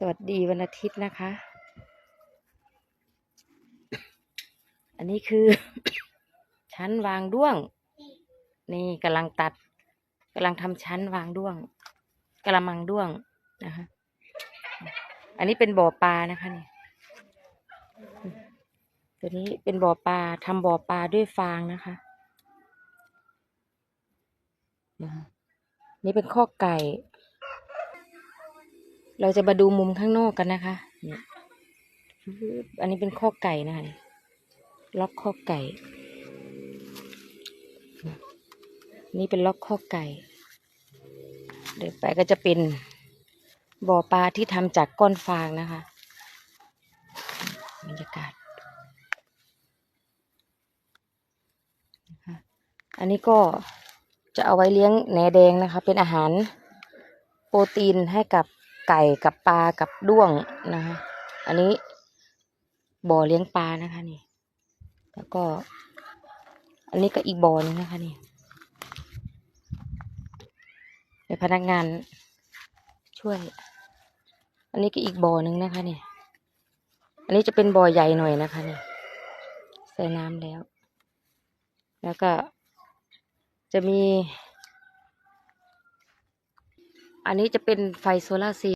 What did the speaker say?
สวัสดีวันอาทิตย์นะคะ อันนี้คือ ชั้นวางด้วง นี่กำลังตัดกำลังทำชั้นวางด้วงกระมังด้วงนะคะ อันนี้เป็นบ่อปลานะคะนี่ตัวนี้เป็นบ่อปลาทำบ่อปลาด้วยฟางนะคะ นี่เป็นข้อไก่ เราจะมาดูมุมข้างนอกกันนะคะนี่อันนี้เป็นข้อไก่นะคะล็อกข้อไก่ นี่เป็นล็อกข้อไก่ เดินไปก็จะเป็นบ่อปลาที่ทำจากก้อนฟางนะคะบรรยากาศอันนี้ก็จะเอาไว้เลี้ยงแหนแดงนะคะ เป็นอาหารโปรตีนให้กับ ไก่กับปลากับด้วงนะคะ อันนี้บ่อเลี้ยงปลานะคะนี่ แล้วก็ อันนี้ก็อีกบ่อนึงนะคะนี่เดี๋ยวพนักงานช่วย อันนี้ก็อีกบ่อหนึ่งนะคะนี่ อันนี้จะเป็นบ่อใหญ่หน่อยนะคะนี่ใส่น้ำแล้ว แล้วก็จะมี อันนี้จะเป็นไฟโซลาร์เซลล์